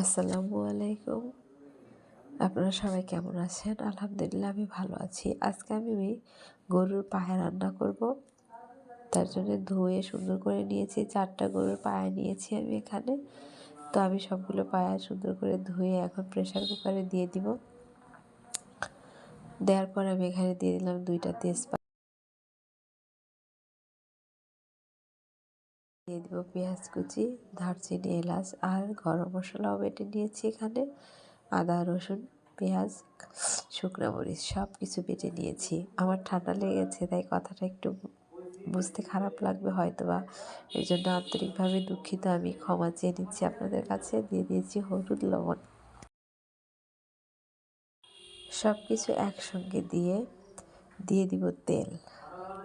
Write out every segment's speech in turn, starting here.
আসসালামু আলাইকুম। আপনারা সবাই কেমন আছেন? আলহামদুলিল্লাহ, আমি ভালো আছি। আজকে আমি গরুর পায়ে রান্না করব। তার জন্য ধুয়ে সুন্দর করে নিয়েছি। চারটা গরুর পায়ে নিয়েছি আমি এখানে। তো আমি সবগুলো পায়া সুন্দর করে ধুয়ে এখন প্রেশার কুকারে দিয়ে দিব। দেওয়ার পর আমি এখানে দিয়ে দিলাম দুইটা তেজপাতা। দিয়ে দেবো পেঁয়াজ কুচি, দারচিনি, এলাচ আর গরম মশলাও বেটে নিয়েছি এখানে। আদা, রসুন, পেঁয়াজ, শুকনো মরিচ সব কিছু বেটে নিয়েছি। আমার ঠান্ডা লেগেছে, তাই কথাটা একটু বুঝতে খারাপ লাগবে হয়তো বা এই জন্য আন্তরিকভাবে দুঃখিত, আমি ক্ষমা চেয়ে নিচ্ছি আপনাদের কাছে। দিয়ে দিয়েছি হলুদ, লবণ। সব কিছু একসঙ্গে দিয়ে দিয়ে দিব তেল।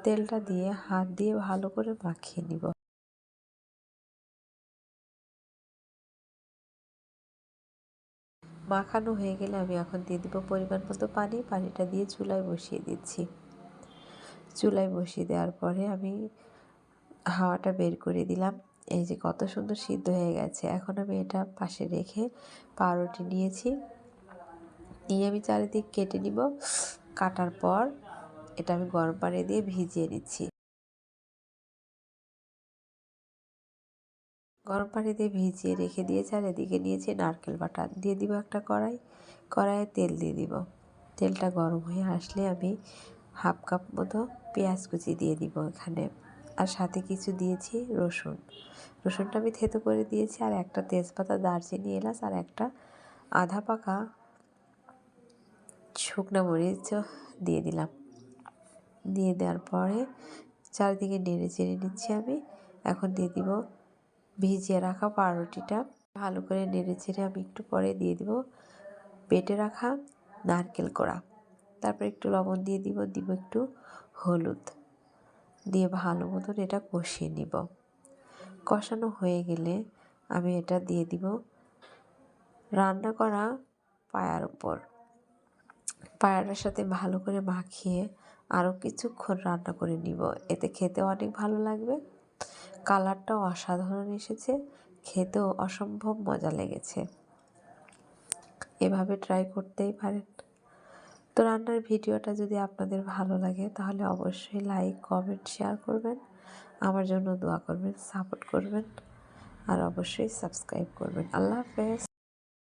তেলটা দিয়ে হাত দিয়ে ভালো করে মাখিয়ে নিব। মাখানো হয়ে গেলে আমি এখন দিয়ে দেবো পরিমাণ মতো পানি। পানিটা দিয়ে চুলায় বসিয়ে দিচ্ছি। চুলায় বসিয়ে দেওয়ার পরে আমি হাওয়াটা বের করে দিলাম। এই যে কত সুন্দর সিদ্ধ হয়ে গেছে। এখন আমি এটা পাশে রেখে পাউরুটি নিয়েছি। নিয়ে আমি চারিদিক কেটে নিব। কাটার পর এটা আমি গরম পানি দিয়ে ভিজিয়ে নিচ্ছি। গরম পানি দিয়ে ভিজিয়ে রেখে দিয়ে চারিদিকে নিয়েছি নারকেল বাটা। দিয়ে দিব একটা কড়াই, কড়াইয়ে তেল দিয়ে দিব। তেলটা গরম হয়ে আসলে আমি হাফ কাপ মতো পেঁয়াজ কুচি দিয়ে দিব এখানে। আর সাথে কিছু দিয়েছি রসুন। রসুনটা আমি থেতো করে দিয়েছি আর একটা তেজপাতা, দারচিনি, এলাচ আর একটা আধা পাকা শুকনো মরিচ দিয়ে দিলাম। দিয়ে দেওয়ার পরে চারিদিকে নেড়ে চেড়ে নিচ্ছি আমি। এখন দিয়ে দিব ভিজিয়ে রাখা পাউরুটিটা। ভালো করে নেড়ে চেড়ে আমি একটু পরে দিয়ে দিব পেটে রাখা নারকেল কোড়া। তারপর একটু লবণ দিয়ে দিব দিব একটু হলুদ। দিয়ে ভালো মতন এটা কষিয়ে নিব। কষানো হয়ে গেলে আমি এটা দিয়ে দিব রান্না করা পায়ার উপর। পায়াটার সাথে ভালো করে মাখিয়ে আরও কিছুক্ষণ রান্না করে নিব। এতে খেতে অনেক ভালো লাগবে। কালারটাও অসাধারণ এসেছে, খেতেও অসম্ভব মজা লেগেছে। এভাবে ট্রাই করতেই পারেন। তো রান্নার ভিডিওটা যদি আপনাদের ভালো লাগে, তাহলে অবশ্যই লাইক কমেন্ট শেয়ার করবেন। আমার জন্য দোয়া করবেন সাপোর্ট করবেন। আর অবশ্যই সাবস্ক্রাইব করবেন। আল্লাহ হাফেজ।